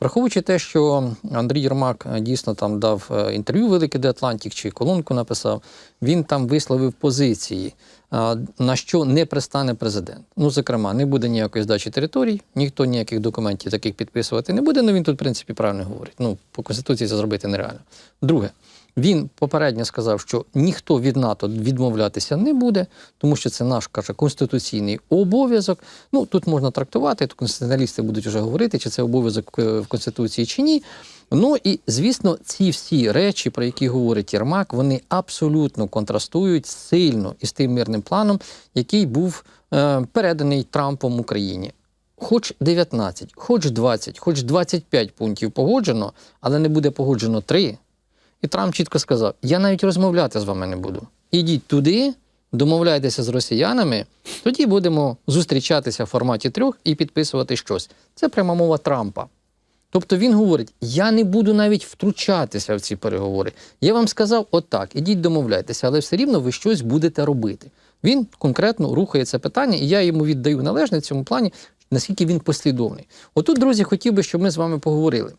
Враховуючи те, що Андрій Єрмак е, дійсно там дав е, інтерв'ю Великий де Атлантик чи колонку написав, він там висловив позиції, на що не пристане президент. Ну, зокрема, не буде ніякої здачі територій, ніхто ніяких документів таких підписувати не буде. Ну він тут, в принципі, правильно говорить. Ну, по конституції це зробити нереально. Друге, він попередньо сказав, що ніхто від НАТО відмовлятися не буде, тому що це наш каже конституційний обов'язок. Ну тут можна трактувати, тут конституціоналісти будуть вже говорити, чи це обов'язок е, в конституції чи ні. Ну і звісно, ці всі речі, про які говорить Єрмак, вони абсолютно контрастують сильно із тим мирним планом, який був е, переданий Трампом Україні. Хоч 19, хоч 20, хоч 25 пунктів погоджено, але не буде погоджено 3. І Трамп чітко сказав: я навіть розмовляти з вами не буду. Ідіть туди, домовляйтеся з росіянами, тоді будемо зустрічатися в форматі трьох і підписувати щось. Це пряма мова Трампа. Тобто він говорить: я не буду навіть втручатися в ці переговори. Я вам сказав, отак, ідіть домовляйтеся, але все рівно ви щось будете робити. Він конкретно рухає це питання, і я йому віддаю належне в цьому плані, наскільки він послідовний. Отут, друзі, хотів би, щоб ми з вами поговорили.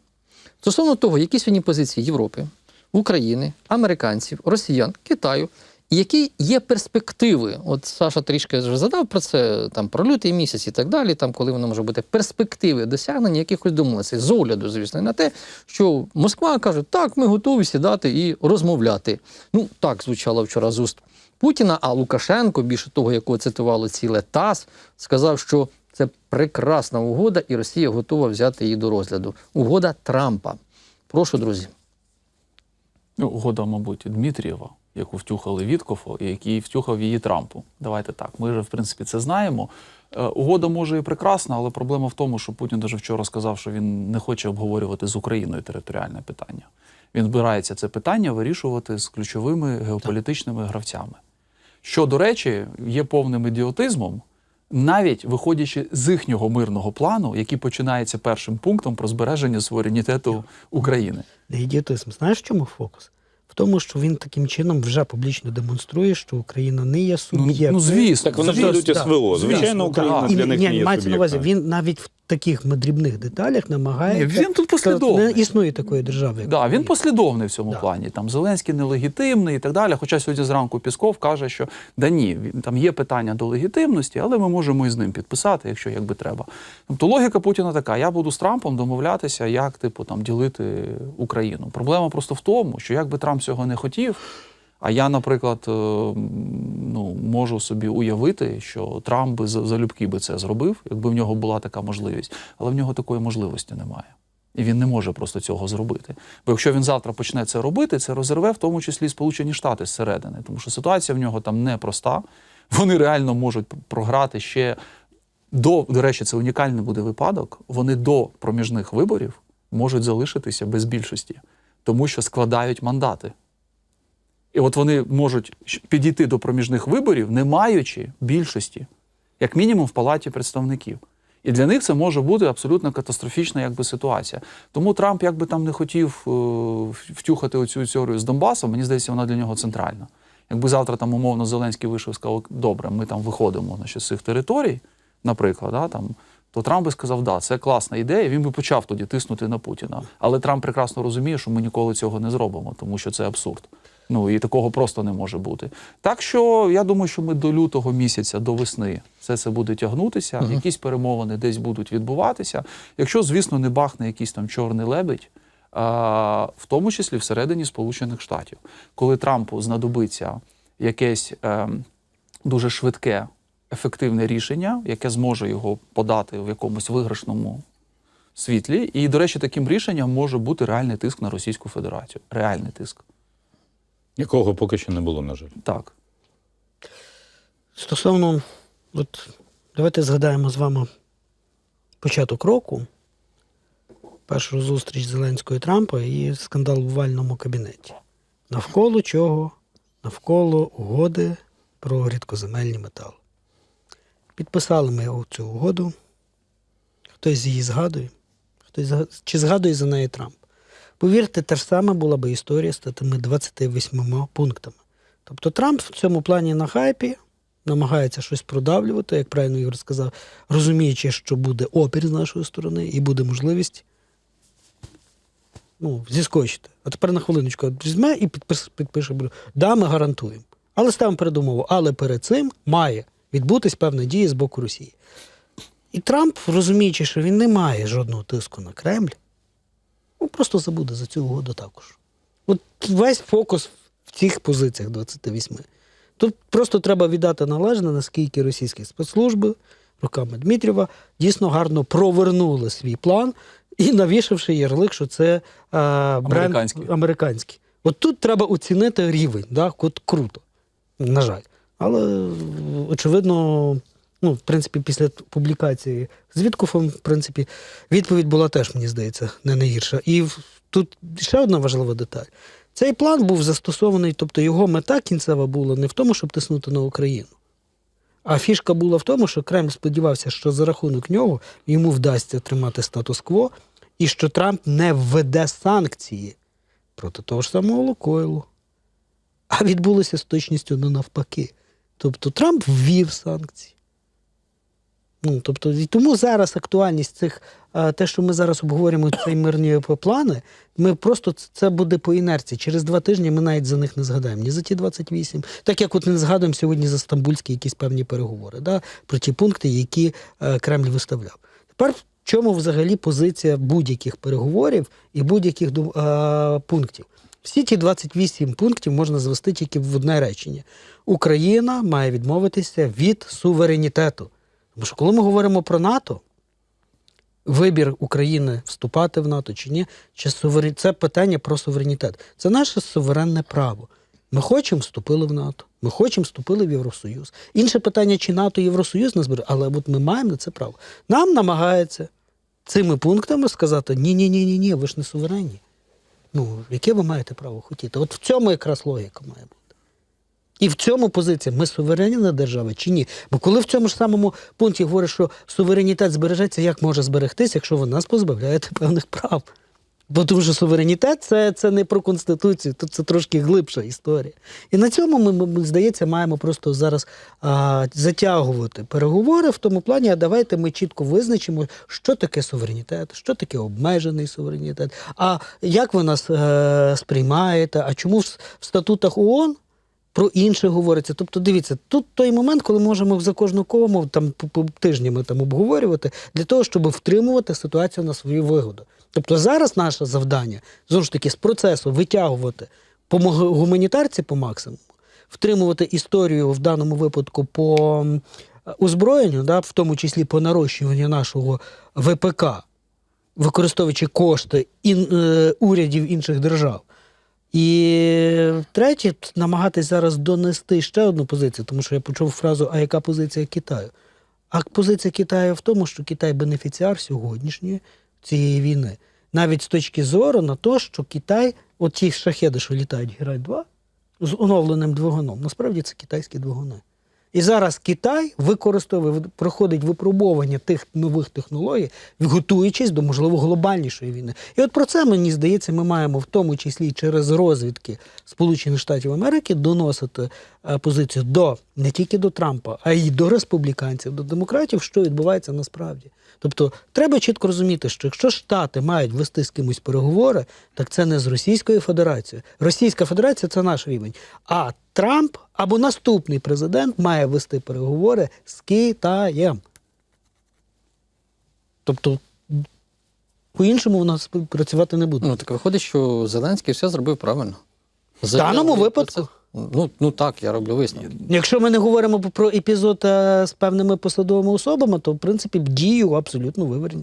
Стосовно того, які сьогодні позиції Європи, України, американців, росіян, Китаю, які є перспективи. От Саша трішки вже задав про це, там про лютий місяць і так далі, там коли воно може бути перспективи досягнення якихось домовленостей, з огляду, звісно, на те, що Москва каже, так, ми готові сідати і розмовляти. Ну, так звучало вчора з уст Путіна, а Лукашенко, більше того, якого цитувало ціле ТАСС, сказав, що це прекрасна угода, і Росія готова взяти її до розгляду. Угода Трампа. Прошу, друзі. Ну, угода, мабуть, Дмитрієва, яку втюхали Віткофу, і який втюхав її Трампу. Давайте так. Ми вже, в принципі, це знаємо. Е, Угода може і прекрасна, але проблема в тому, що Путін даже вчора сказав, що він не хоче обговорювати з Україною територіальне питання. Він збирається це питання вирішувати з ключовими геополітичними гравцями. Що, до речі, є повним ідіотизмом, навіть виходячи з їхнього мирного плану, який починається першим пунктом про збереження суверенітету України. Не ідіотизм. Знаєш, в чому фокус? В тому, що він таким чином вже публічно демонструє, що Україна не є Ну, суб'єктом. ну звісно, Так вони ж звісно. дадуть СВО. Звісно, Звичайно, Україна І для них і, не є мається на увазі, суб'єктом. він навіть в таких дрібних деталях намагається. Ні, він тут послідовний. Не існує такої держави. як Да, він послідовний в цьому Да. плані. Там Зеленський нелегітимний і так далі. Хоча сьогодні зранку Пісков каже, що да ні, там є питання до легітимності, але ми можемо і з ним підписати, якщо якби треба. Тобто логіка Путіна така: я буду з Трампом домовлятися, як типу там ділити Україну. Проблема просто в тому, що якби Трамп цього не хотів. А я, наприклад, е, ну, можу собі уявити, що Трамп би за- залюбки би це зробив, якби в нього була така можливість. Але в нього такої можливості немає. І він не може просто цього зробити. Бо якщо він завтра почне це робити, це розірве в тому числі Сполучені Штати зсередини, тому що ситуація в нього там непроста. Вони реально можуть програти ще до, до речі, це унікальний буде випадок. Вони до проміжних виборів можуть залишитися без більшості, тому що складають мандати. І от вони можуть підійти до проміжних виборів, не маючи більшості, як мінімум в палаті представників. І для них це може бути абсолютно катастрофічна якби, ситуація. Тому Трамп, якби там не хотів е, втюхати оцю історію з Донбасом, мені здається, вона для нього центральна. Якби завтра там умовно Зеленський вийшов і сказав, добре, ми там виходимо значить, з цих територій, наприклад, да, там, то Трамп би сказав, да, це класна ідея, він би почав тоді тиснути на Путіна. Але Трамп прекрасно розуміє, що ми ніколи цього не зробимо, тому що це абсурд. Ну і такого просто не може бути. Так що я думаю, що ми до лютого місяця, до весни, все це буде тягнутися, якісь перемовини десь будуть відбуватися. Якщо, звісно, не бахне якийсь там чорний лебедь, а, в тому числі всередині Сполучених Штатів, коли Трампу знадобиться якесь ем, дуже швидке, ефективне рішення, яке зможе його подати в якомусь виграшному світлі. І, до речі, таким рішенням може бути реальний тиск на Російську Федерацію. Реальний тиск. Якого поки що не було, на жаль. Так. Стосовно, от давайте згадаємо з вами початок року, першу зустріч Зеленського і Трампа і скандал в овальному кабінеті. Навколо чого? Навколо угоди про рідкоземельні метали. Підписали ми цю угоду. Хтось її згадує, хтось чи згадує за неї Трамп. Повірте, та ж сама була би історія з тими 28 пунктами. Тобто Трамп в цьому плані на хайпі намагається щось продавлювати, як правильно Ігор сказав, розуміючи, що буде опір з нашої сторони і буде можливість ну, зіскочите. А тепер на хвилиночку візьме і підпише, да, ми гарантуємо. Але ставимо передумову. Але перед цим має відбутись певна дія з боку Росії. І Трамп, розуміючи, що він не має жодного тиску на Кремль, ну, просто забуде за цю угоду також. От весь фокус в цих позиціях 28. Тут просто треба віддати належне, наскільки російські спецслужби руками Дмитрєва дійсно гарно провернули свій план і навішавши ярлик, що це е, бренд Американський. американський. От тут треба оцінити рівень, да? от круто, на жаль. Але очевидно, ну, в принципі, після публікації з Віткофом, в принципі, відповідь була теж, мені здається, не найгірша. І тут ще одна важлива деталь. Цей план був застосований, тобто його мета кінцева була не в тому, щоб тиснути на Україну. А фішка була в тому, що Кремль сподівався, що за рахунок нього йому вдасться тримати статус-кво, і що Трамп не введе санкції проти того ж самого Лукойлу. А відбулося з точністю не навпаки. Тобто Трамп ввів санкції. Ну, тобто, і тому зараз актуальність цих, е, те, що ми зараз обговорюємо, ці мирні плани, ми просто це буде по інерції. Через два тижні ми навіть за них не згадаємо. Ні за ті 28. Так як от не згадуємо сьогодні за стамбульські якісь певні переговори, да, про ті пункти, які е, Кремль виставляв. Тепер в чому взагалі позиція будь-яких переговорів і будь-яких е, пунктів? Всі ті 28 пунктів можна звести тільки в одне речення: Україна має відмовитися від суверенітету. Тому що коли ми говоримо про НАТО, вибір України вступати в НАТО чи ні, чи суверен... це питання про суверенітет. Це наше суверенне право. Ми хочемо вступили в НАТО, ми хочемо вступили в Євросоюз. Інше питання, чи НАТО Євросоюз нас бере, але от ми маємо на це право. Нам намагається цими пунктами сказати: ні, ні, ні, ні, ні, ви ж не суверенні. Ну, яке ви маєте право хотіти? От в цьому якраз логіка має бути. І в цьому позиція ми суверенна держава чи ні? Бо коли в цьому ж самому пункті говорять, що суверенітет збережеться, як може зберегтися, якщо ви нас позбавляєте певних прав? Бо тому що суверенітет це, це не про конституцію, тут це трошки глибша історія. І на цьому ми, здається, маємо просто зараз а, затягувати переговори в тому плані, а давайте ми чітко визначимо, що таке суверенітет, що таке обмежений суверенітет, а як ви нас е, сприймаєте, а чому в статутах ООН про інше говориться. Тобто, дивіться, тут той момент, коли можемо за кожну кому там по, тижнями там обговорювати для того, щоб втримувати ситуацію на свою вигоду. Тобто зараз наше завдання знову ж таки з процесу витягувати гуманітарці по максимуму, втримувати історію в даному випадку по озброєнню, да, в тому числі по нарощуванню нашого ВПК, використовуючи кошти ін, е, урядів інших держав. І третє, намагатись зараз донести ще одну позицію, тому що я почув фразу, а яка позиція Китаю? А позиція Китаю в тому, що Китай бенефіціар сьогоднішньої цієї війни. Навіть з точки зору на те, що Китай, от ті шахеди, що літають Гірай 2 з оновленим двигуном, насправді це китайські двигуни. І зараз Китай використовує, проходить випробування тих нових технологій, готуючись до можливо глобальнішої війни. І от про це мені здається, ми маємо в тому числі через розвідки Сполучених Штатів Америки доносити е, позицію до не тільки до Трампа, а й до республіканців, до демократів, що відбувається насправді. Тобто треба чітко розуміти, що якщо Штати мають вести з кимось переговори, так це не з Російською Федерацією. Російська Федерація це наш рівень. А Трамп або наступний президент має вести переговори з Китаєм. Тобто, по-іншому у нас працювати не буде. Ну так виходить, що Зеленський все зробив правильно. В даному випадку. Ну, ну так, я роблю висновок. Якщо ми не говоримо про епізод е, з певними посадовими особами, то в принципі дію абсолютно виверені.